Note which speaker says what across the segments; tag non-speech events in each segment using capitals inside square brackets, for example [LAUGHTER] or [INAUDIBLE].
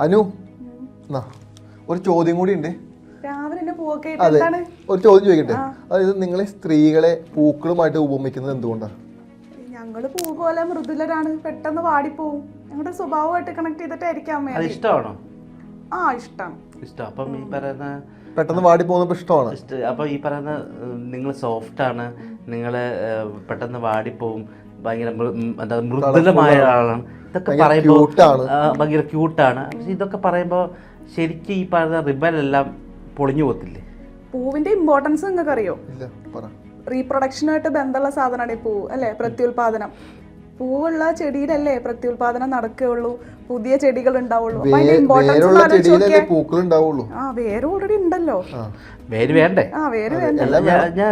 Speaker 1: അനു എന്നാ ഒരു ചോദ്യം കൂടി ഉണ്ട്. അതെ
Speaker 2: എന്താണ്?
Speaker 1: ഒരു ചോദ്യം ചോദിക്കട്ടെ? അതായത് നിങ്ങളെ സ്ത്രീകളെ പൂക്കളുമായിട്ട് ഉപമിക്കുന്നത് എന്തുകൊണ്ടാണ്?
Speaker 2: ഞങ്ങൾ പൂ പോലെ മൃദുലരാണ്. പെട്ടെന്ന് വാടിപ്പോവും. ഞങ്ങളുടെ സ്വഭാവമായിട്ട് കണക്ട് ചെയ്തിട്ടായിരിക്കാം
Speaker 3: അത് ഇഷ്ടമാണോ?
Speaker 2: ആ ഇഷ്ടം.
Speaker 3: ഇഷ്ടം. അപ്പം ഈ പറയുന്ന
Speaker 1: പെട്ടെന്ന് വാടി പോകുന്നപ്പോൾ ഇഷ്ടമാണ്.
Speaker 3: ഇഷ്ട അപ്പം ഈ പറയുന്ന നിങ്ങൾ സോഫ്റ്റ് ആണ്. നിങ്ങൾ പെട്ടെന്ന് വാടിപ്പോവും. ഭയങ്കര എന്താ മൃദുലമായ ആളാണ് ഇതൊക്കെ പറയുമ്പോൾ. ഭയങ്കര ക്യൂട്ടാണ് പക്ഷെ ഇതൊക്കെ പറയുമ്പോൾ ശരിക്കും ഈ പറയുന്ന റിബലെല്ലാം പൊളിഞ്ഞു പോകത്തില്ലേ?
Speaker 2: പൂവിന്റെ ഇമ്പോർട്ടൻസ് നിങ്ങൾക്ക് അറിയോ
Speaker 1: ഇല്ല പറ.
Speaker 2: റീപ്രൊഡക്ഷനുമായിട്ട് ബന്ധമുള്ള സാധനമാണ് ഈ പൂവ് അല്ലേ? പ്രത്യുൽപാദനം. പൂവുള്ള ചെടിയിലല്ലേ പ്രത്യുൽപാദനം നടക്കുകയുള്ളൂ. പുതിയ ചെടികൾ ഉണ്ടാവുള്ളൂ.
Speaker 1: വേരുള്ള ചെടിയിലല്ലേ പൂക്കൾ ഉണ്ടാവുള്ളൂ.
Speaker 2: ആ വേര് ഓൾറെഡി ഉണ്ടല്ലോ.
Speaker 3: വേണ്ടേ?
Speaker 2: ആ വേര് വേണ്ട.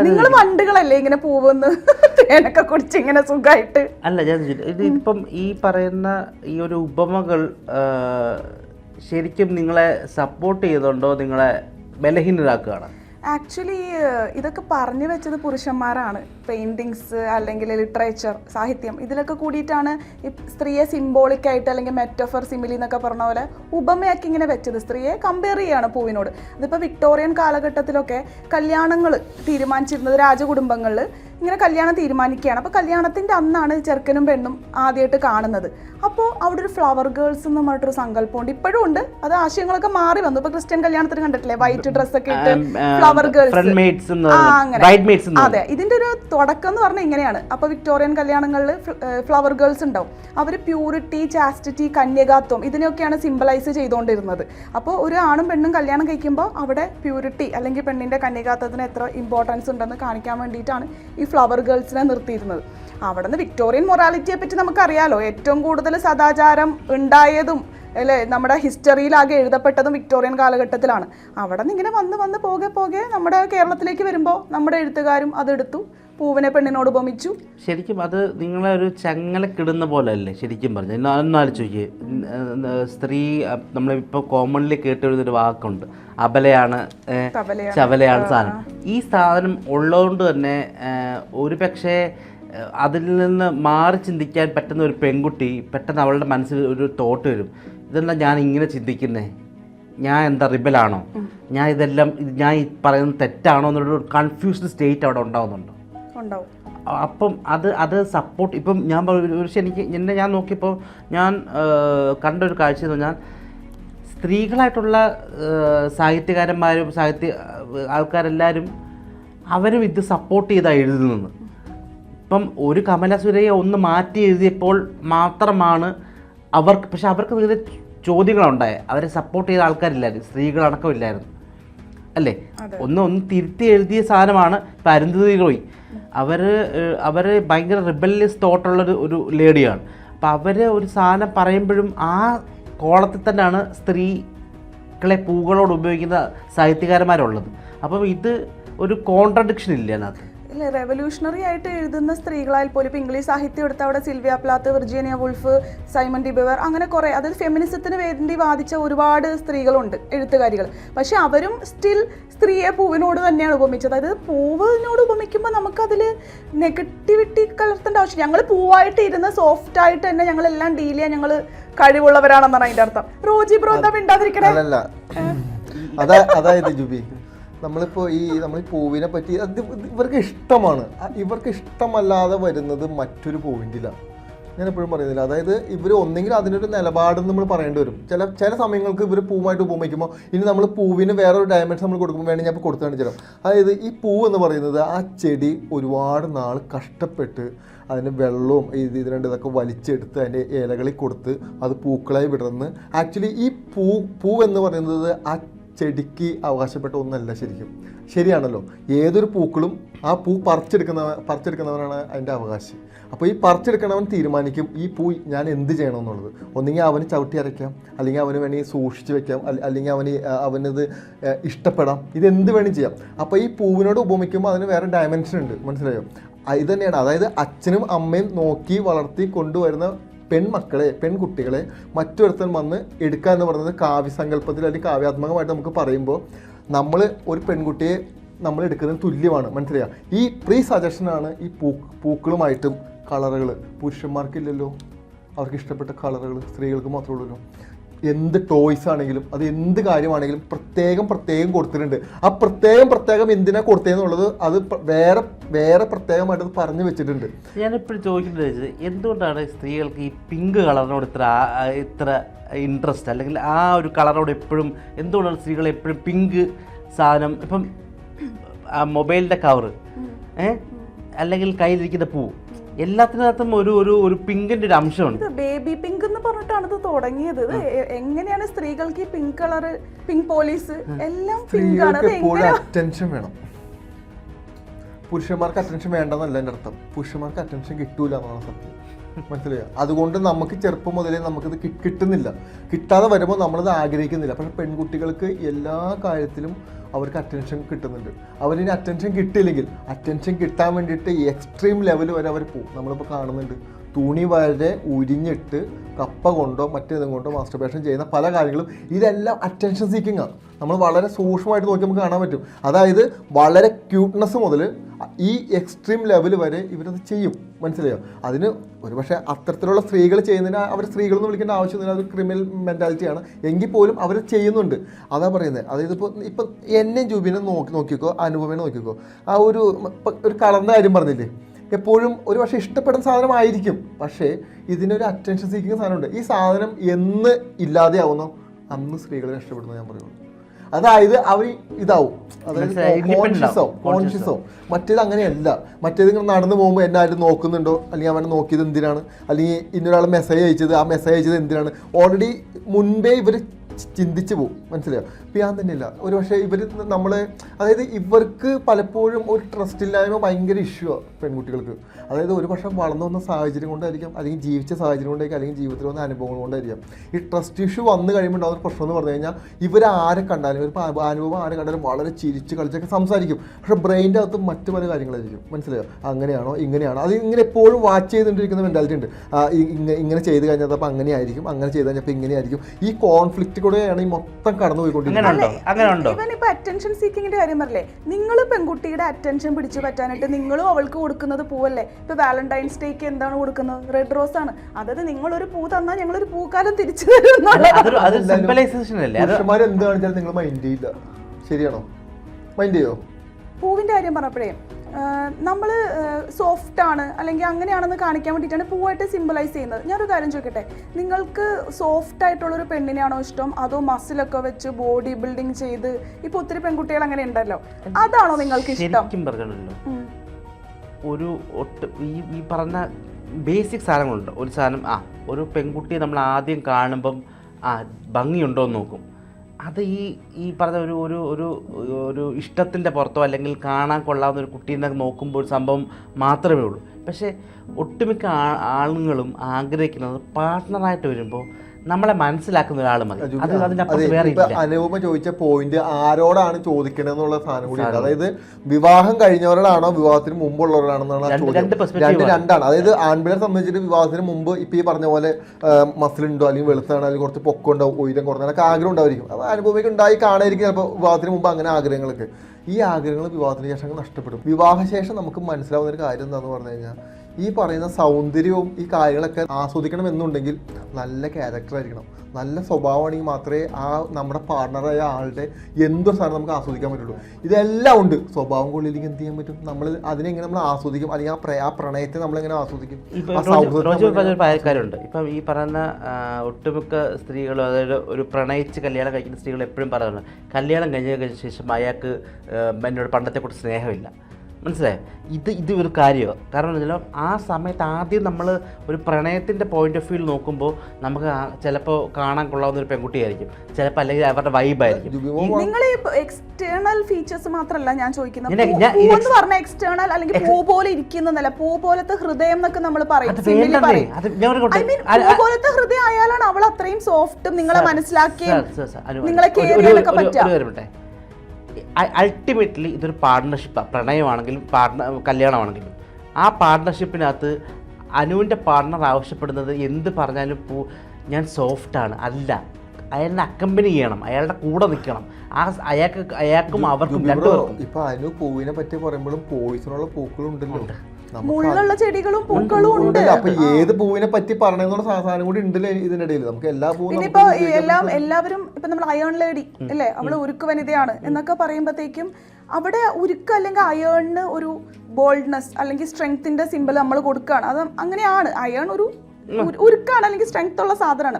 Speaker 2: നിങ്ങൾ വണ്ടുകളല്ലേ ഇങ്ങനെ പൂവെന്ന് [LAUGHS] തേനൊക്കെ കുടിച്ച് ഇങ്ങനെ സുഖമായിട്ട്
Speaker 3: അല്ല ഞാൻ ഇത് ഇപ്പം ഈ പറയുന്ന ഈ ഒരു ഉപമകൾ ശരിക്കും നിങ്ങളെ സപ്പോർട്ട് ചെയ്തോണ്ടോ നിങ്ങളെ ബലഹീനരാക്കുകയാണ്?
Speaker 2: ആക്ച്വലി ഇതൊക്കെ പറഞ്ഞു വെച്ചത് പുരുഷന്മാരാണ്. പെയിന്റിങ്സ് അല്ലെങ്കിൽ ലിറ്ററേച്ചർ സാഹിത്യം. ഇതിലൊക്കെ കൂടിയിട്ടാണ് സ്ത്രീയെ സിംബോളിക്കായിട്ട് അല്ലെങ്കിൽ മെറ്റഫർ സിമിലി എന്നൊക്കെ പറഞ്ഞ പോലെ ഉപമയാക്കി ഇങ്ങനെ വെച്ചത്. സ്ത്രീയെ കമ്പയർ ചെയ്യുകയാണ് പൂവിനോട്. ഇതിപ്പോൾ വിക്ടോറിയൻ കാലഘട്ടത്തിലൊക്കെ കല്യാണങ്ങൾ തീരുമാനിച്ചിരുന്നത് രാജകുടുംബങ്ങളിൽ ഇങ്ങനെ കല്യാണം തീരുമാനിക്കുകയാണ്. അപ്പോൾ കല്യാണത്തിന്റെ അന്നാണ് ചെറുക്കനും പെണ്ണും ആദ്യമായിട്ട് കാണുന്നത്. അപ്പോൾ അവിടെ ഒരു ഫ്ലവർ ഗേൾസ് എന്ന് പറഞ്ഞിട്ടൊരു സങ്കല്പമുണ്ട്. ഇപ്പോഴും ഉണ്ട്. അത് ആശയങ്ങളൊക്കെ മാറി വന്നു. ഇപ്പോൾ ക്രിസ്ത്യൻ കല്യാണത്തിന് കണ്ടിട്ടില്ലേ? വൈറ്റ് ഡ്രസ്സൊക്കെ ഇട്ട് ഫ്ലവർ ഗേൾസ് അങ്ങനെ. അതെ. ഇതിന്റെ ഒരു തുടക്കം എന്ന് പറഞ്ഞാൽ ഇങ്ങനെയാണ്. അപ്പൊ വിക്ടോറിയൻ കല്യാണങ്ങളിൽ ഫ്ലവർ ഗേൾസ് ഉണ്ടാവും. അവർ പ്യൂരിറ്റി ചാസ്റ്റിറ്റി കന്യകാത്വം ഇതിനെയൊക്കെയാണ് സിംബലൈസ് ചെയ്തുകൊണ്ടിരുന്നത് അപ്പോൾ ഒരു ആണും പെണ്ണും കല്യാണം കഴിക്കുമ്പോൾ അവിടെ പ്യൂരിറ്റി അല്ലെങ്കിൽ പെണ്ണിന്റെ കന്യകാത്വത്തിന് എത്ര ഇമ്പോർട്ടൻസ് ഉണ്ടെന്ന് കാണിക്കാൻ വേണ്ടിയിട്ടാണ് ഈ ഫ്ലവർ ഗേൾസിനെ നിർത്തിയിരുന്നത്. അവിടെ നിന്ന് വിക്ടോറിയൻ മൊറാലിറ്റിയെ പറ്റി നമുക്കറിയാലോ. ഏറ്റവും കൂടുതൽ സദാചാരം ഉണ്ടായതും അല്ലേ നമ്മുടെ ഹിസ്റ്ററിയിലാകെ എഴുതപ്പെട്ടതും വിക്ടോറിയൻ കാലഘട്ടത്തിലാണ്. അവിടെ നിന്ന് ഇങ്ങനെ വന്ന് വന്ന് പോകെ പോകെ നമ്മുടെ കേരളത്തിലേക്ക് വരുമ്പോൾ നമ്മുടെ എഴുത്തുകാരും അതെടുത്തു. പൂവിനെ പെണ്ണിനോട് ഉപമിച്ചു?
Speaker 3: ശരിക്കും അത് നിങ്ങളെ ഒരു ചങ്ങല ചങ്ങലക്കിടുന്ന പോലെ അല്ലേ ശരിക്കും പറഞ്ഞു. ഒന്ന് ആലോചിച്ച് നോക്കിയേ സ്ത്രീ നമ്മളിപ്പോ നമ്മളിപ്പോൾ കോമൺലി കേട്ടുവരുന്നൊരു വാക്കുണ്ട്. അബലയാണ്. ചവലയാണ് സാധനം. ഈ സാധനം ഉള്ളതുകൊണ്ട് തന്നെ ഒരു പക്ഷേ അതിൽ നിന്ന് മാറി ചിന്തിക്കാൻ പറ്റുന്ന ഒരു പെൺകുട്ടി പെട്ടെന്ന് അവളുടെ മനസ്സിൽ ഒരു തോട്ട് വരും. ഇതെന്താ ഞാൻ ഇങ്ങനെ ചിന്തിക്കുന്നേ? ഞാൻ എന്താ റിബലാണോ ഞാൻ ഇതെല്ലാം ഞാൻ ഈ പറയുന്നത് തെറ്റാണോ? എന്നുള്ളൊരു കൺഫ്യൂസ്ഡ് സ്റ്റേറ്റ് അവിടെ ഉണ്ടാവുന്നുണ്ടോ.
Speaker 2: ഉണ്ടാവും.
Speaker 3: അപ്പം അത് അത് സപ്പോർട്ട് ഇപ്പം ഞാൻ പക്ഷേ എനിക്ക് എന്നെ ഞാൻ നോക്കിയപ്പോൾ ഞാൻ കണ്ടൊരു കാഴ്ച എന്ന് പറഞ്ഞാൽ സ്ത്രീകളായിട്ടുള്ള സാഹിത്യകാരന്മാരും സാഹിത്യ ആൾക്കാരെല്ലാവരും അവരും ഇത് സപ്പോർട്ട് ചെയ്താണ് എഴുതുന്നത്. ഇപ്പം ഒരു കമലസുരയെ ഒന്ന് മാറ്റി എഴുതിയപ്പോൾ മാത്രമാണ് അവർക്ക് പക്ഷെ അവർക്ക് വേറെ ചോദ്യങ്ങളുണ്ടായത് അവരെ സപ്പോർട്ട് ചെയ്ത ആൾക്കാരില്ലായിരുന്നു സ്ത്രീകളടക്കമില്ലായിരുന്നു അല്ലേ? ഒന്ന് ഒന്ന് തിരുത്തി എഴുതിയ സാധനമാണ് ഇപ്പം അരുന്ധതി റോയ് അവർ അവർ ഭയങ്കര റിബല്യസ് തോട്ടുള്ളൊരു ഒരു ലേഡിയാണ്. അപ്പോൾ അവർ ഒരു സാധനം പറയുമ്പോഴും ആ കോളത്തിൽ തന്നെയാണ് സ്ത്രീകളെ പൂക്കളോട് ഉപയോഗിക്കുന്ന സാഹിത്യകാരന്മാരുള്ളത്. അപ്പം ഇത് ഒരു കോൺട്രഡിക്ഷൻ ഇല്ല അതിനകത്ത്.
Speaker 2: ഇല്ല റെവല്യൂഷണറി ആയിട്ട് എഴുതുന്ന സ്ത്രീകളായാൽ പോലും ഇപ്പോൾ ഇംഗ്ലീഷ് സാഹിത്യം എടുത്ത അവിടെ Sylvia Plath Virginia Woolf Simone de Beauvoir അങ്ങനെ കുറേ അതായത് ഫെമിനിസത്തിന് വേണ്ടി വാദിച്ച ഒരുപാട് സ്ത്രീകളുണ്ട് എഴുത്തുകാരികൾ. പക്ഷേ അവരും സ്റ്റിൽ സ്ത്രീയെ പൂവിനോട് തന്നെയാണ് ഉപമിച്ചത്. അതായത് പൂവിനോട് ഉപമിക്കുമ്പോൾ നമുക്കതിൽ നെഗറ്റിവിറ്റി കലർത്തേണ്ട ആവശ്യം ഞങ്ങൾ പൂവായിട്ട് ഇരുന്ന് സോഫ്റ്റ് ആയിട്ട് തന്നെ ഞങ്ങളെല്ലാം ഡീൽ ചെയ്യാൻ ഞങ്ങൾ കഴിവുള്ളവരാണെന്നാണ് അതിന്റെ അർത്ഥം. റോജി ബ്രോ എന്താ മിണ്ടാതിരിക്കണേ?
Speaker 1: അതായത് ജുബി. നമ്മളിപ്പോ ഈ നമ്മൾ പൂവിനെ പറ്റി അത് ഇവർക്ക് ഇഷ്ടമാണ്. ഇവർക്ക് ഇഷ്ടമല്ലാതെ വരുന്നത് മറ്റൊരു പോയിന്റിലാണ് ഞാൻ എപ്പോഴും പറയുന്നില്ല. അതായത് ഇവർ ഒന്നെങ്കിൽ അതിനൊരു നിലപാടെന്ന് നമ്മൾ പറയേണ്ടി വരും. ചില ചില സമയങ്ങൾക്ക് ഇവർ പൂവുമായിട്ട് ഉപമിക്കുമ്പോൾ ഇനി നമ്മൾ പൂവിന് വേറൊരു ഡയമെൻഷൻ നമ്മൾ കൊടുക്കുമ്പോൾ വേണമെങ്കിൽ ഞാൻ ഇപ്പോൾ കൊടുത്തു കാണിച്ചു തരാം. അതായത് ഈ പൂവ് എന്ന് പറയുന്നത് ആ ചെടി ഒരുപാട് നാൾ കഷ്ടപ്പെട്ട് അതിന് വെള്ളവും ഇത് ഇത് രണ്ട് ഇതൊക്കെ വലിച്ചെടുത്ത് അതിന്റെ ഇലകളിൽ കൊടുത്ത് അത് പൂക്കളായി വിടർന്ന്. ആക്ച്വലി ഈ പൂ പൂവെന്ന് എന്ന് പറയുന്നത് ആ ചെടിക്ക് അവകാശപ്പെട്ട ഒന്നല്ല ശരിക്കും. ശരിയാണല്ലോ. ഏതൊരു പൂക്കളും ആ പൂ പറിച്ചെടുക്കുന്ന പറിച്ചെടുക്കുന്നവനാണ് അതിന്റെ അവകാശി. അപ്പോൾ ഈ പറിച്ചെടുക്കണവൻ തീരുമാനിക്കും ഈ പൂ ഞാൻ എന്ത് ചെയ്യണം എന്നുള്ളത് ഒന്നുകിൽ അവന് ചവിട്ടി അരയ്ക്കാം അല്ലെങ്കിൽ അവന് വേണമെങ്കിൽ സൂക്ഷിച്ച് വെക്കാം അല്ല- അല്ലെങ്കിൽ അവന് അവനത് ഇഷ്ടപ്പെടാം. ഇത് എന്ത് വേണം ചെയ്യാം. അപ്പോൾ ഈ പൂവിനോട് ഉപമിക്കുമ്പോൾ അതിന് വേറെ ഡയമെൻഷൻ ഉണ്ട്. മനസ്സിലായോ? ഇത് തന്നെയാണ്. അതായത് അച്ഛനും അമ്മയും നോക്കി വളർത്തി കൊണ്ടുവരുന്ന പെൺമക്കളെ പെൺകുട്ടികളെ മറ്റൊരുത്തൻ വന്ന് എടുക്കുക എന്ന് പറയുന്നത് കാവ്യസങ്കല്പത്തിൽ അല്ലെങ്കിൽ കാവ്യാത്മകമായിട്ട് നമുക്ക് പറയുമ്പോൾ നമ്മൾ ഒരു പെൺകുട്ടിയെ നമ്മൾ എടുക്കുന്നത് തുല്യമാണ്. മനസ്സിലായോ? ഈ പ്രീ സജഷനാണ് ഈ പൂ പൂക്കളുമായിട്ടും കളറുകൾ പുരുഷന്മാർക്കില്ലല്ലോ. അവർക്ക് ഇഷ്ടപ്പെട്ട കളറുകൾ സ്ത്രീകൾക്ക് മാത്രമേ ഉള്ളൂ. എന്ത് ടോയ്സ് ആണെങ്കിലും അത് എന്ത് കാര്യമാണെങ്കിലും പ്രത്യേകം പ്രത്യേകം കൊടുത്തിട്ടുണ്ട്. ആ പ്രത്യേകം പ്രത്യേകം എന്തിനാ കൊടുത്തതെന്നുള്ളത് അത് വേറെ വേറെ പ്രത്യേകമായിട്ട് പറഞ്ഞു വെച്ചിട്ടുണ്ട്.
Speaker 3: ഞാനിപ്പോഴും ചോദിക്കുന്നത് എന്തുകൊണ്ടാണ് സ്ത്രീകൾക്ക് ഈ പിങ്ക് കളറിനോട് ഇത്ര ഇത്ര ഇൻട്രസ്റ്റ് അല്ലെങ്കിൽ ആ ഒരു കളറോട് എപ്പോഴും എന്തുകൊണ്ടാണ് സ്ത്രീകൾ എപ്പോഴും പിങ്ക് സാധനം? ഇപ്പം മൊബൈലിന്റെ ഏഹ് അല്ലെങ്കിൽ കയ്യിലിരിക്കുന്ന പൂ. എല്ലാത്തിനകത്തും ഒരു ഒരു ഒരു പിങ്കിന്റെ ഒരു അംശമുണ്ട്.
Speaker 2: ഇത് ബേബി പിങ്ക് എന്ന് പറഞ്ഞിട്ടാണ് ഇത് തുടങ്ങിയത്. ഇത് എങ്ങനെയാണ് സ്ത്രീകൾക്ക് ഈ പിങ്ക് കളർ പിങ്ക് പോലീസ് എല്ലാം പിങ്ക് ആണ്. അത്
Speaker 1: എപ്പോഴും
Speaker 2: എങ്ങനെ
Speaker 1: അറ്റൻഷൻ വേണം. പുരുഷന്മാർക്ക് അറ്റൻഷൻ വേണ്ടെന്നല്ല എന്റെ അർത്ഥം. പുരുഷന്മാർക്ക് അറ്റൻഷൻ കിട്ടൂല എന്നാണ് സത്യം. മനസ്സിലായോ? അതുകൊണ്ട് നമുക്ക് ചെറുപ്പം മുതലേ നമുക്കിത് കിട്ടുന്നില്ല. കിട്ടാതെ വരുമ്പോൾ നമ്മളത് ആഗ്രഹിക്കുന്നില്ല. പക്ഷെ പെൺകുട്ടികൾക്ക് എല്ലാ കാര്യത്തിലും അവർക്ക് അറ്റൻഷൻ കിട്ടുന്നുണ്ട്. അവരിനി അറ്റൻഷൻ കിട്ടിയില്ലെങ്കിൽ അറ്റൻഷൻ കിട്ടാൻ വേണ്ടിയിട്ട് എക്സ്ട്രീം ലെവൽ വരെ അവർ പോകും. നമ്മളിപ്പോൾ കാണുന്നുണ്ട്. തുണി വരെ ഉരിഞ്ഞിട്ട് കപ്പ കൊണ്ടോ മറ്റേതും കൊണ്ടോ മാസ്റ്റർബേഷൻ ചെയ്യുന്ന പല കാര്യങ്ങളും ഇതെല്ലാം അറ്റൻഷൻ സീക്കിംഗ് ആണ്. നമ്മൾ വളരെ സൂക്ഷ്മമായിട്ട് നോക്കി നമുക്ക് കാണാൻ പറ്റും. അതായത് വളരെ ക്യൂട്ട്നെസ് മുതൽ ഈ എക്സ്ട്രീം ലെവൽ വരെ ഇവരത് ചെയ്യും. മനസ്സിലായോ? അതിന് ഒരുപക്ഷെ അത്തരത്തിലുള്ള സ്ത്രീകൾ ചെയ്യുന്നതിന് അവർ സ്ത്രീകൾ എന്ന് വിളിക്കേണ്ട ആവശ്യമൊന്നും അത് ക്രിമിനൽ മെന്റാലിറ്റിയാണ് എങ്കിൽ പോലും അവർ ചെയ്യുന്നുണ്ട്. അതാ പറയുന്നത് അതായത് ഇപ്പോൾ ഇപ്പം എന്നെ ജൂബിനെ നോക്കി നോക്കിക്കോ അനുപമനെ നോക്കിക്കോ. ആ ഒരു ഒരു കളറിന്റെ കാര്യം പറഞ്ഞില്ലേ? എപ്പോഴും ഒരു പക്ഷേ ഇഷ്ടപ്പെടുന്ന സാധനമായിരിക്കും. പക്ഷേ ഇതിനൊരു അറ്റൻഷൻ സീക്കിങ് സാധനമുണ്ട്. ഈ സാധനം എന്ന് ഇല്ലാതെയാവുന്നോ അന്ന് സ്ത്രീകളെ രക്ഷപ്പെടുന്നു ഞാൻ പറയുള്ളൂ അതായത് അവർ ഇതാവും. അതായത്
Speaker 3: കോൺഷ്യസോ
Speaker 1: കോൺഷ്യസ് ആവും.
Speaker 3: ആവും,
Speaker 1: കോൺഷ്യസ് ആവും. മറ്റേത് അങ്ങനെയല്ല. മറ്റേത് ഇങ്ങനെ നടന്നു പോകുമ്പോൾ എന്നെ ആരും നോക്കുന്നുണ്ടോ? അല്ലെങ്കിൽ അവനെ നോക്കിയത് എന്തിനാണ്? അല്ലെങ്കിൽ ഇന്നൊരാൾ മെസ്സേജ് അയച്ചത് ആ മെസ്സേജ് അയച്ചത് എന്തിനാണ്? ഓൾറെഡി മുൻപേ ഇവർ ചിന്തിച്ചു പോകും. മനസ്സിലായോ? ഇപ്പം തന്നെ ഇല്ല ഒരു പക്ഷേ ഇവർ നമ്മളെ അതായത് ഇവർക്ക് പലപ്പോഴും ഒരു ട്രസ്റ്റ് ഇല്ലായ്മ ഭയങ്കര ഇഷ്യൂ ആണ് പെൺകുട്ടികൾക്ക്. അതായത് ഒരു പക്ഷേ വളർന്നു വന്ന സാഹചര്യം കൊണ്ടായിരിക്കും അല്ലെങ്കിൽ ജീവിച്ച സാഹചര്യം കൊണ്ടായിരിക്കും അല്ലെങ്കിൽ ജീവിതത്തിൽ വന്ന അനുഭവങ്ങൾ കൊണ്ടായിരിക്കും. ഈ ട്രസ്റ്റ് ഇഷ്യൂ വന്നു കഴിയുമ്പോൾ ഉണ്ടാകുന്ന പ്രശ്നം എന്ന് പറഞ്ഞു കഴിഞ്ഞാൽ ഇവർ ആരെ കണ്ടാലും ഒരു അനുഭവം ആരെ കണ്ടാലും വളരെ ചിരിച്ച് കളിച്ചൊക്കെ സംസാരിക്കും. പക്ഷേ ബ്രെയിന്റെ അകത്ത് മറ്റു പല കാര്യങ്ങളായിരിക്കും. മനസ്സിലായോ? അങ്ങനെയാണോ? ഇങ്ങനെയാണോ? അത് ഇങ്ങനെ എപ്പോഴും വാച്ച് ചെയ്തുകൊണ്ടിരിക്കുന്ന മെന്റാലിറ്റി ഉണ്ട്. ഇങ്ങനെ ചെയ്ത് കഴിഞ്ഞാൽ അപ്പോൾ അങ്ങനെയായിരിക്കും അങ്ങനെ ചെയ്ത് കഴിഞ്ഞപ്പോൾ ഇങ്ങനെയായിരിക്കും. ഈ കോൺഫ്ലിക്റ്റ് കൂടെയാണ് ഈ മൊത്തം കടന്നു പോയിക്കൊണ്ടിരിക്കുന്നത്
Speaker 3: അങ്ങനെ ഉണ്ടോ അങ്ങനെ ഉണ്ടോ
Speaker 2: ഇവൻ ഇപ്പൊ അറ്റൻഷൻ സീക്കിങ്ങിന്റെ കാര്യം പറഞ്ഞില്ലേ? നിങ്ങൾ പെൺകുട്ടിയുടെ അറ്റൻഷൻ പിടിച്ചു പറ്റാനായിട്ട് നിങ്ങളും അവൾക്ക് കൊടുക്കുന്നത് പൂവല്ലേ? ഇപ്പൊ വാലന്റൈൻസ് ഡേക്ക് എന്താണ് കൊടുക്കുന്നത്? റെഡ് റോസ് ആണ്. അതായത് നിങ്ങൾ ഒരു പൂ തന്നാൽ ഞങ്ങൾ ഒരു പൂക്കാലം തിരിച്ചു തരും
Speaker 3: അതൊരു സിംബലൈസേഷൻ അല്ലേ? അത്
Speaker 1: പുരുഷന്മാർ എന്ത് കാണിച്ചാലും നിങ്ങൾ മൈൻഡ് ചെയ്യില്ല. ശരിയാണോ? മൈൻഡ് ചെയ്യോ?
Speaker 2: പൂവിന്റെ കാര്യം പറഞ്ഞപ്പോഴേ നമ്മൾ സോഫ്റ്റ് ആണ് അല്ലെങ്കിൽ അങ്ങനെയാണെന്ന് കാണിക്കാൻ വേണ്ടിയിട്ടാണ് പൂവായിട്ട് സിമ്പിളൈസ് ചെയ്യുന്നത്. ഞാനൊരു കാര്യം ചോദിക്കട്ടെ? നിങ്ങൾക്ക് സോഫ്റ്റ് ആയിട്ടുള്ള ഒരു പെണ്ണിനെയാണോ ഇഷ്ടം? അതോ മസിലൊക്കെ വെച്ച് ബോഡി ബിൽഡിംഗ് ചെയ്ത് ഇപ്പൊ ഒത്തിരി പെൺകുട്ടികൾ അങ്ങനെ ഉണ്ടല്ലോ. അതാണോ നിങ്ങൾക്ക് ഇഷ്ടം?
Speaker 3: ഒരു ഒട്ട് ഈ ഈ പറഞ്ഞ ബേസിക് സാധനങ്ങളുണ്ട്. ഒരു സാധനം ആ ഒരു പെൺകുട്ടിയെ നമ്മൾ ആദ്യം കാണുമ്പം ആ ഭംഗിയുണ്ടോ എന്ന് നോക്കും. അത് ഈ ഈ പറഞ്ഞ ഒരു ഒരു ഒരു ഒരു ഇഷ്ടത്തിന്റെ പുറത്തോ അല്ലെങ്കിൽ കാണാൻ കൊള്ളാവുന്ന ഒരു കുട്ടീനെ നോക്കുമ്പോൾ ഒരു സംഭവം മാത്രമേ ഉള്ളൂ. പക്ഷേ ഒട്ടുമിക്ക ആളുകളും ആഗ്രഹിക്കുന്നത് പാർട്ട്ണറായിട്ട് വരുമ്പോൾ നമ്മളെ മനസ്സിലാക്കുന്ന ഒരാൾ മതി. അത്. വേറെ ഇല്ല.
Speaker 1: അനുപമ ചോദിച്ച പോയിന്റ് ആരോടാണ് ചോദിക്കണെന്നുള്ള സാധനം കൂടി ഉണ്ട്. അതായത് വിവാഹം കഴിഞ്ഞവരോടാണോ വിവാഹത്തിന് മുമ്പുള്ളവരാണെന്നാണ് ചോദിക്കുന്നത്
Speaker 3: രണ്ട്-.
Speaker 1: രണ്ടാണ്. അതായത് ആൺപിള്ളെ സംബന്ധിച്ചിട്ട് വിവാഹത്തിന് മുമ്പ് ഇപ്പൊ ഈ പറഞ്ഞ പോലെ മസിലുണ്ടോ അല്ലെങ്കിൽ വെളുത്താണ് അല്ലെങ്കിൽ കുറച്ച് പൊക്കം ഉണ്ടാവും ഉയരം കുറഞ്ഞൊക്കെ ആഗ്രഹം ഉണ്ടായിരിക്കും അപ്പൊ അനുഭവിക്കും ഉണ്ടായി കാണായിരിക്കും ചിലപ്പോൾ വിവാഹത്തിന് മുമ്പ് അങ്ങനെ ആഗ്രഹങ്ങളൊക്കെ. ഈ ആഗ്രഹങ്ങൾ വിവാഹത്തിന് ശേഷം നഷ്ടപ്പെടും. വിവാഹശേഷം നമുക്ക് മനസ്സിലാവുന്ന ഒരു കാര്യം എന്താണെന്ന് പറഞ്ഞു കഴിഞ്ഞാൽ ഈ പറയുന്ന സൗന്ദര്യവും ഈ കാര്യങ്ങളൊക്കെ ആസ്വദിക്കണം എന്നുണ്ടെങ്കിൽ നല്ല ക്യാരക്ടർ ആയിരിക്കണം. നല്ല സ്വഭാവമാണെങ്കിൽ മാത്രമേ ആ നമ്മുടെ പാർട്ണറായ ആളുടെ എന്തൊരു സാധനം നമുക്ക് ആസ്വദിക്കാൻ പറ്റുള്ളൂ. ഇതെല്ലാം ഉണ്ട്. സ്വഭാവം കൊള്ളില്ലെങ്കിൽ എന്ത് ചെയ്യാൻ പറ്റും? നമ്മൾ അതിനെങ്ങനെ നമ്മൾ ആസ്വദിക്കും? അല്ലെങ്കിൽ ആ ആ പ്രണയത്തെ നമ്മളെങ്ങനെ ആസ്വദിക്കും?
Speaker 3: കാര്യമുണ്ട് ഇപ്പം ഈ പറയുന്ന ഒട്ടുമിക്ക സ്ത്രീകളും അതായത് ഒരു പ്രണയിച്ച് കല്യാണം കഴിക്കുന്ന സ്ത്രീകൾ എപ്പോഴും പറയുന്നുണ്ട് കല്യാണം കഴിഞ്ഞ ശേഷം അയാൾക്ക് എന്നോട് പണ്ടത്തെ കൂട്ട് സ്നേഹമില്ല. മനസ്സിലായോ? ഇത് ഇത് ഒരു കാര്യമാണ് കാരണം എന്താ വെച്ചാൽ ആ സമയത്ത് ആദ്യം നമ്മൾ ഒരു പ്രണയത്തിന്റെ പോയിന്റ് ഓഫ് വ്യൂ നോക്കുമ്പോൾ നമുക്ക് ചിലപ്പോൾ കാണാൻ കൊള്ളാവുന്ന ഒരു പെൺകുട്ടിയായിരിക്കും. ചിലപ്പോൾ അല്ലെങ്കിൽ അവരുടെ വൈബായിരിക്കും
Speaker 2: നിങ്ങൾ ഈ എക്സ്റ്റേണൽ ഫീച്ചേഴ്സ് മാത്രമല്ല ഞാൻ ചോദിക്കുന്നത്. എന്ന് പറഞ്ഞ എക്സ്റ്റേണൽ അല്ലെങ്കിൽ പൂ പോലെ ഇരിക്കുന്നതല്ല. പൂ പോലത്തെ ഹൃദയം എന്നൊക്കെ നമ്മൾ പറയും. പോലത്തെ ഹൃദയം ആയാലാണ് അവൾ അത്രയും സോഫ്റ്റും നിങ്ങളെ മനസ്സിലാക്കിയും നിങ്ങളെ ചെയ്യാനൊക്കെ പറ്റുക.
Speaker 3: അൾട്ടിമേറ്റ്ലി ഇതൊരു പാർട്ട്ണർഷിപ്പാണ് പ്രണയമാണെങ്കിലും പാർട്ട്ണർ കല്യാണമാണെങ്കിലും. ആ പാർട്ട്ണർഷിപ്പിനകത്ത് അനുവിന്റെ പാർട്ട്ണർ ആവശ്യപ്പെടുന്നത് എന്ത് പറഞ്ഞാലും പോ ഞാൻ സോഫ്റ്റാണ് അല്ല. അയാളിനെ അക്കമ്പനി ചെയ്യണം. അയാളുടെ കൂടെ നിൽക്കണം. ആ അയാൾക്ക് അയാൾക്കും അവർക്കും രണ്ടുപേർക്കും.
Speaker 1: ഇപ്പൊ അനു പൂവിനെ പറ്റി പറയുമ്പോഴും പോയിസണുള്ള പൂക്കളുണ്ടല്ലോ.
Speaker 2: മുള്ളുള്ള ചെടികളും പൂക്കളും ഉണ്ട്.
Speaker 1: അപ്പൊ ഏത് പൂവിനെ പറ്റി പറഞ്ഞെന്നുള്ള സാധനം കൂടി ഉണ്ടല്ലേ ഇതിനിടയിൽ. നമുക്ക് എല്ലാ പൂവും
Speaker 2: ഇനിയിപ്പോ എല്ലാം എല്ലാവരും ഇപ്പൊ നമ്മൾ അയേൺ ലേഡി അല്ലേ? അവൾ ഉരുക്ക് വനിതയാണ് എന്നൊക്കെ പറയുമ്പോഴത്തേക്കും അവിടെ ഉരുക്ക് അല്ലെങ്കിൽ അയേണിന് ഒരു ബോൾഡ്നെസ് അല്ലെങ്കിൽ സ്ട്രെങ്ത്തിന്റെ സിമ്പിൾ നമ്മൾ കൊടുക്കുകയാണ്. അത് അങ്ങനെയാണ്. അയേൺ ഒരു ഉരുക്കാണ്. അല്ലെങ്കിൽ സ്ട്രെങ്ത് ഉള്ള സാധനമാണ്.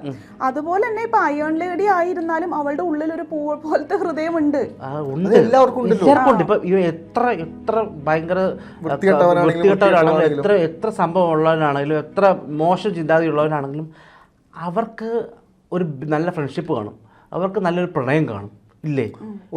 Speaker 2: അതുപോലെ തന്നെ ഇപ്പൊ അയോൺ ലേഡി ആയിരുന്നാലും അവളുടെ ഉള്ളിൽ ഒരു പൂ പോലത്തെ ഹൃദയമുണ്ട്.
Speaker 1: എല്ലാവർക്കും
Speaker 3: എത്ര എത്ര ഭയങ്കര വൃത്തികെട്ടവരാണെങ്കിലും എത്ര എത്ര സംഭവം ഉള്ളവരാണെങ്കിലും എത്ര മോശം ചിന്താഗതി ഉള്ളവനാണെങ്കിലും അവർക്ക് ഒരു നല്ല ഫ്രണ്ട്ഷിപ്പ് കാണും. അവർക്ക് നല്ലൊരു പ്രണയം കാണും. ഇല്ലേ?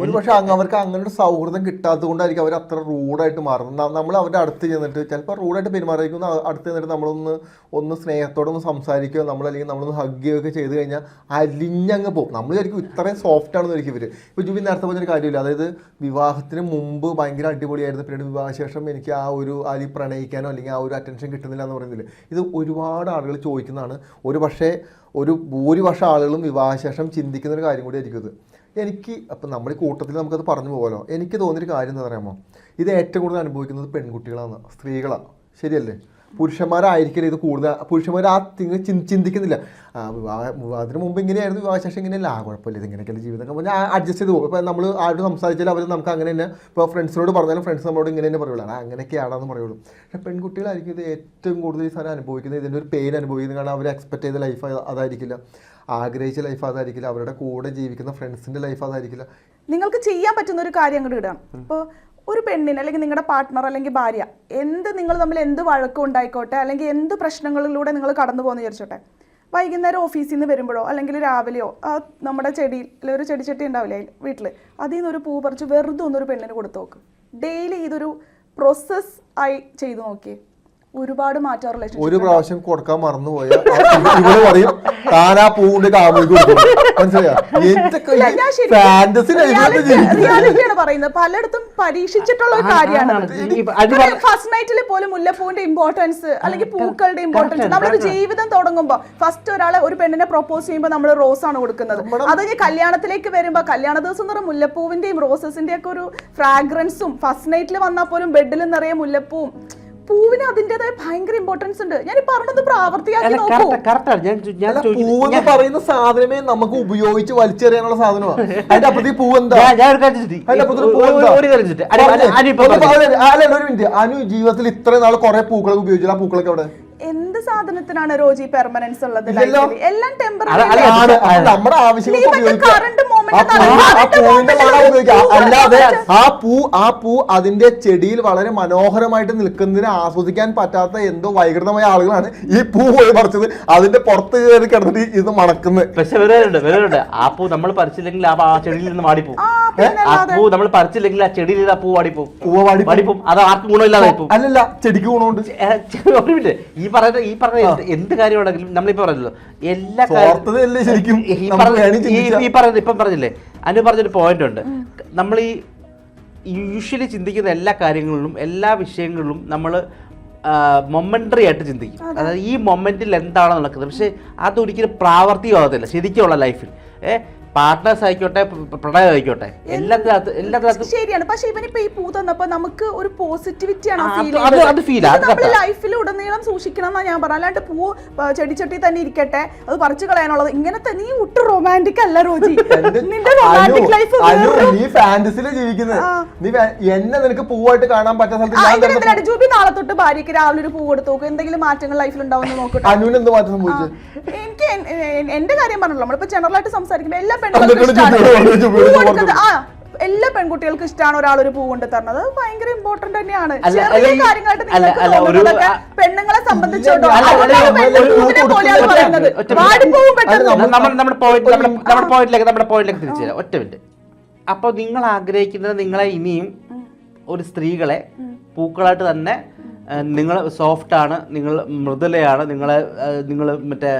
Speaker 1: ഒരു പക്ഷെ അവർക്ക് അങ്ങനെ ഒരു സൗഹൃദം കിട്ടാത്തത് കൊണ്ടായിരിക്കും അവർ അത്ര റൂഡായിട്ട് മാറുന്നത്. നമ്മൾ അവരുടെ അടുത്ത് ചെന്നിട്ട് ചിലപ്പോൾ റൂഡായിട്ട് പെരുമാറിയിരിക്കും അടുത്ത് ചെന്നിട്ട് നമ്മളൊന്ന് ഒന്ന് സ്നേഹത്തോടെ ഒന്ന് സംസാരിക്കുകയോ നമ്മൾ അല്ലെങ്കിൽ നമ്മളൊന്ന് ഹഗ് ചെയ്യുകയൊക്കെ ചെയ്ത് കഴിഞ്ഞാൽ അലിഞ്ഞങ്ങ് പോകും. നമ്മൾ ശരിക്കും ഇത്രയും സോഫ്റ്റ് ആണെന്ന് ഒരിക്കും ഇവർ ഇപ്പോൾ ജുബിൻ നേരത്തെ പറഞ്ഞൊരു കാര്യമില്ല. അതായത് വിവാഹത്തിന് മുമ്പ് ഭയങ്കര അടിപൊളിയായിരുന്നു. പിന്നീട് വിവാഹശേഷം എനിക്ക് ആ ഒരു അരി പ്രണയിക്കാനോ അല്ലെങ്കിൽ ആ ഒരു അറ്റൻഷൻ കിട്ടുന്നില്ല എന്ന് പറയുന്നില്ല? ഇത് ഒരുപാട് ആളുകൾ ചോദിക്കുന്നതാണ്. ഒരു പക്ഷേ ഒരു ഭൂരിപക്ഷം ആളുകളും വിവാഹശേഷം ചിന്തിക്കുന്ന ഒരു കാര്യം കൂടി ആയിരിക്കും ഇത്. എനിക്ക് അപ്പം നമ്മൾ ഈ കൂട്ടത്തിൽ നമുക്കത് പറഞ്ഞു പോകാമല്ലോ എനിക്ക് തോന്നിയൊരു കാര്യം എന്താ പറയുമോ? ഇത് ഏറ്റവും കൂടുതൽ അനുഭവിക്കുന്നത് പെൺകുട്ടികളാണ് സ്ത്രീകളാണ്. ശരിയല്ലേ? പുരുഷന്മാരായിരിക്കില്ല ഇത് കൂടുതൽ പുരുഷന്മാർ ആ തിങ് ചിന്തിക്കുന്നില്ല. വിവാഹത്തിന് മുമ്പ് ഇങ്ങനെയായിരുന്നു വിവാഹശേഷം ഇങ്ങനെയല്ല. ആ കുഴപ്പമില്ല ഇത് ഇങ്ങനെയൊക്കെയല്ലേ ജീവിതം. അപ്പോൾ ഞാൻ അഡ്ജസ്റ്റ് ചെയ്ത് പോകും. ഇപ്പോൾ നമ്മൾ ആരോട് സംസാരിച്ചാലും അവർ നമുക്ക് അങ്ങനെ തന്നെ ഇപ്പോൾ ഫ്രണ്ട്സിനോട് പറഞ്ഞാലും ഫ്രണ്ട്സ് നമ്മളോട് ഇങ്ങനെ തന്നെ പറയുള്ളൂ. അങ്ങനെയൊക്കെയാണെന്ന് പറയുള്ളൂ. പക്ഷേ പെൺകുട്ടികളായിരിക്കും ഇത് ഏറ്റവും കൂടുതൽ ഈ സാധനം അനുഭവിക്കുന്നത്. ഇതിന്റെ ഒരു പെയിൻ അനുഭവിക്കുന്നത് കാരണം അവർ എക്സ്പെക്ട് ചെയ്ത ലൈഫ് അതായിരിക്കില്ല. ആഗ്രഹിച്ച ലൈഫ് അതായിരിക്കില്ല. അവരുടെ കൂടെ ജീവിക്കുന്ന ഫ്രണ്ട്സിന്റെ ലൈഫ് അതായിരിക്കില്ല.
Speaker 2: നിങ്ങൾക്ക് ചെയ്യാൻ പറ്റുന്ന ഒരു കാര്യം അങ്ങോട്ട് ഇടാം. ഇപ്പോൾ ഒരു പെണ്ണിന് അല്ലെങ്കിൽ നിങ്ങളുടെ പാർട്ട്ണർ അല്ലെങ്കിൽ ഭാര്യ എന്ത് നിങ്ങൾ തമ്മിൽ എന്ത് വഴക്കം ഉണ്ടായിക്കോട്ടെ അല്ലെങ്കിൽ എന്ത് പ്രശ്നങ്ങളിലൂടെ നിങ്ങൾ കടന്നു പോകുന്ന വിചാരിച്ചോട്ടെ വൈകുന്നേരം ഓഫീസിൽ നിന്ന് വരുമ്പോഴോ അല്ലെങ്കിൽ രാവിലെയോ നമ്മുടെ ചെടിയിൽ ഒരു ചെടിച്ചട്ടി ഉണ്ടാവില്ലേ വീട്ടിൽ അതിൽ നിന്ന് ഒരു പൂ പറിച്ച് വെറുതെ ഒന്നൊരു പെണ്ണിന് കൊടുത്തു നോക്ക്. ഡെയിലി ഇതൊരു പ്രോസസ്സ് ആയി ചെയ്തു നോക്കിയേ. ഒരുപാട് മാറ്റം
Speaker 1: ഒരു
Speaker 2: റിലേഷൻഷിപ്പ്
Speaker 1: പ്രാവശ്യം കൊടുക്കാൻ മറന്നുപോയ ഇവൾ പറയും താൻ ആ പൂവിന്റെ കാമുകൾക്ക് മനസ്സിലായോ? ഫാന്റസി
Speaker 2: റിയാലിറ്റിയാണ് പറയുന്നത്. പലയിടത്തും പരീക്ഷിച്ചിട്ടുള്ള ഒരു കാര്യമാണ്. ഫസ്റ്റ് നൈറ്റിൽ പോലും മുല്ലപ്പൂവിന്റെ ഇമ്പോർട്ടൻസ് അല്ലെങ്കിൽ പൂക്കളുടെ ഇമ്പോർട്ടൻസ് നമ്മളൊരു ജീവിതം തുടങ്ങുമ്പോ ഫസ്റ്റ് ഒരാളെ ഒരു പെണ്ണിനെ പ്രൊപ്പോസ് ചെയ്യുമ്പോൾ നമ്മൾ റോസ് ആണ് കൊടുക്കുന്നത്. അത് കല്യാണത്തിലേക്ക് വരുമ്പോ കല്യാണ ദിവസം എന്ന് മുല്ലപ്പൂവിന്റെയും റോസസിന്റെ ഒക്കെ ഒരു ഫ്രാഗ്രൻസും ഫസ്റ്റ് നൈറ്റിൽ വന്നാൽ പോലും ബെഡിൽ നിറയെ മുല്ലപ്പൂവും പൂവിന് അതിന്റേതായ ഭയങ്കര ഇമ്പോർട്ടൻസ് ഉണ്ട്. ഞാൻ പറഞ്ഞത് പ്രാവർത്തിയാക്കി
Speaker 1: പൂവെന്ന് പറയുന്ന സാധനമേ നമുക്ക് ഉപയോഗിച്ച് വലിച്ചെറിയാനുള്ള സാധനമാണ് [LAUGHS] അതിന്റെ എന്താ?
Speaker 3: ഒരു. അനു-
Speaker 1: മിനിറ്റ്. ജീവിതത്തിൽ ഇത്രയും നാൾ കുറെ പൂക്കളൊക്കെ ഉപയോഗിച്ചില്ല ആ പൂക്കളൊക്കെ അവിടെ
Speaker 2: സാധനത്തിനാണ് റോജി പെർമനൻസ് ഉള്ളത്. എല്ലാം
Speaker 1: അല്ലാതെ ആ പൂ ആ പൂ അതിന്റെ ചെടിയിൽ വളരെ മനോഹരമായിട്ട് നിൽക്കുന്നതിന് ആസ്വദിക്കാൻ പറ്റാത്ത എന്തോ വൈകൃതമായ ആളുകളാണ് ഈ പൂ പോയി പറിച്ചത്. അതിന്റെ പുറത്ത് കയറി കിടന്നിട്ട് ഇത് മണക്കുന്നത്.
Speaker 3: പക്ഷെ വരാറുണ്ട് വരാറുണ്ട് ആ പൂ നമ്മൾ പറിച്ചില്ലെങ്കിൽ ആ ചെടിയിൽ നിന്ന് വാടിപ്പോ
Speaker 2: ആ,
Speaker 3: ആ പൂ നമ്മൾ പറിച്ചില്ലെങ്കിൽ ആ ചെടിയിൽ നിന്ന് ആ പൂ വാടിപ്പോ
Speaker 1: പൂവ വാടി
Speaker 3: വാടിപ്പോ അത് ആർക്കും ഗുണമില്ലാതെ
Speaker 1: അല്ലല്ല ചെടിക്ക് ഗുണമുണ്ട്.
Speaker 3: ഈ പറയുന്ന ഈ പറഞ്ഞ എന്ത് കാര്യമാണെങ്കിലും നമ്മളിപ്പോ പറഞ്ഞല്ലോ എല്ലാ
Speaker 1: ശരിക്കും?
Speaker 3: ഈ
Speaker 1: പറഞ്ഞത്
Speaker 3: പറഞ്ഞ ഈ. ഈ പറഞ്ഞ ഇപ്പം പറഞ്ഞില്ലേ അനു പറഞ്ഞൊരു പോയിന്റ് ഉണ്ട്. നമ്മൾ ഈ യൂഷ്വലി ചിന്തിക്കുന്ന എല്ലാ കാര്യങ്ങളിലും എല്ലാ വിഷയങ്ങളിലും നമ്മൾ മൊമെന്ററി ആയിട്ട് ചിന്തിക്കും. അതായത് ഈ മൊമെന്റിൽ എന്താണ് നടക്കുന്നത്. പക്ഷെ അതൊരിക്കലും പ്രാവർത്തികമാകത്തില്ല. ശരിക്കുള്ള ലൈഫിൽ ഏഹ് പാർട്ട്നേഴ്സ് ആയിക്കോട്ടെ പ്ര- പ്രണയം ആയിക്കോട്ടെ എല്ലാത്തിനകത്ത് എല്ലാത്തിനകത്ത്
Speaker 2: ശരിയാണ്. പക്ഷെ ഇവനിപ്പോ ഈ പൂ തന്നപ്പോ നമുക്ക് ഒരു പോസിറ്റിവിറ്റി ആണ് ഫീൽ
Speaker 3: അത്
Speaker 2: നമ്മൾ
Speaker 3: correct
Speaker 2: ലൈഫിൽ ഉടനീളം സൂക്ഷിക്കണം എന്നാ ഞാൻ പറഞ്ഞു അല്ലാണ്ട് പൂ ചെടിച്ചട്ടി തന്നെ ഇരിക്കട്ടെ അത് പറിച്ചു കളയാനുള്ളത്. ഇങ്ങനത്തെ നീ ഒട്ടും റൊമാന്റിക് അല്ല റോജി. നിന്റെ റൊമാന്റിക് ലൈഫ്
Speaker 1: നീ ഫാന്റസിയിൽ ജീവിക്കുന്നത് നീ എന്നെ നിനക്ക് പൂവായിട്ട് കാണാൻ
Speaker 2: ജൂബി നാളെ തൊട്ട് ഭാര്യയ്ക്ക് രാവിലെ ഒരു പൂ കൊടുത്തു നോക്കും. എന്തെങ്കിലും മാറ്റങ്ങൾ ലൈഫിൽ ഉണ്ടാവും നോക്കട്ടെ
Speaker 1: അനുവിന് എന്ത് മാറ്റം
Speaker 2: എനിക്ക് എന്റെ കാര്യം പറഞ്ഞല്ലോ. നമ്മളിപ്പോ ജനറൽ ആയിട്ട് സംസാരിക്കുമ്പോൾ എല്ലാ പെൺകുട്ടികൾക്കും ആ എല്ലാ പെൺകുട്ടികൾക്കും ഇഷ്ടമാണ് ഒരാൾ ഒരു പൂ കൊണ്ട് തരണത് ഭയങ്കര ഇമ്പോർട്ടന്റ് തന്നെയാണ്. ചെറിയ കാര്യങ്ങളായിട്ട് നിങ്ങൾക്ക് തോന്നുന്നതൊക്കെ പെണ്ണുങ്ങളെ സംബന്ധിച്ചോട്ടോ
Speaker 3: നമ്മുടെ പോയിന്റ് നമ്മുടെ നമ്മുടെ പോയിന്റിലേക്ക് നമ്മുടെ പോയിന്റിലേക്ക് തിരിച്ചു തരാം ഒറ്റ മിനിറ്റ്. അപ്പോൾ നിങ്ങൾ ആഗ്രഹിക്കുന്നത് നിങ്ങളെ ഇനിയും ഒരു സ്ത്രീകളെ പൂക്കളായിട്ട് തന്നെ നിങ്ങൾ സോഫ്റ്റ് ആണ് നിങ്ങൾ മൃദുലയാണ് നിങ്ങളെ നിങ്ങൾ മറ്റേ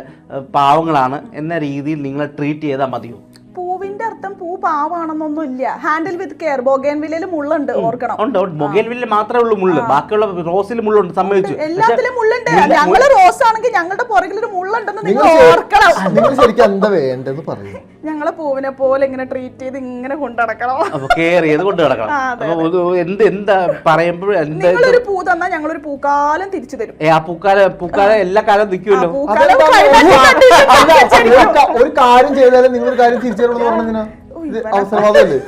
Speaker 3: പാവങ്ങളാണ് എന്ന രീതിയിൽ നിങ്ങളെ ട്രീറ്റ് ചെയ്താൽ മതിയോ?
Speaker 2: എല്ലായിടത്തും പൂ പാവാണെന്നൊന്നും ഇല്ല. ഹാൻഡിൽ വിത്ത് കെയർ ബൊഗേൻ വില്ലയിൽ മുള്ളുണ്ട് ഓർക്കണം.
Speaker 3: മൊഗൈൽ മാത്രമേ ഉള്ളൂ മുള്ളു. ബാക്കിയുള്ള റോസിൽ മുള്ളുണ്ട് സമ്മതിച്ചു.
Speaker 2: എല്ലാത്തിലും മുള്ളുണ്ട്. ഞങ്ങൾ റോസ് ആണെങ്കിൽ ഞങ്ങളുടെ പുറകിൽ ഒരു മുള്ളുണ്ടെന്ന് നിങ്ങൾ ഓർക്കണം.
Speaker 1: നിങ്ങൾ ശരിക്കും എന്താ വേണ്ടെന്ന് പറയും.
Speaker 2: ഞങ്ങളെ പൂവിനെ പോലെ ഇങ്ങനെ ട്രീറ്റ് ചെയ്ത് ഇങ്ങനെ
Speaker 3: കൊണ്ടുനടക്കണം കെയർ ചെയ്ത് ഒരു എന്ത് എന്താ
Speaker 2: നിങ്ങളൊരു പൂ തന്നാ ഞങ്ങളൊരു പൂക്കാലം തിരിച്ചു തരും.
Speaker 3: ഏ ആ പൂക്കാലം പൂക്കാലം എല്ലാ കാലം നിൽക്കുമല്ലോ.
Speaker 1: ഒരു കാര്യം ചെയ്താലും നിങ്ങൾ ഒരു കാര്യം തിരിച്ചു തരണം എന്ന് പറഞ്ഞാ ഇത് അവസരവാദമല്ലേ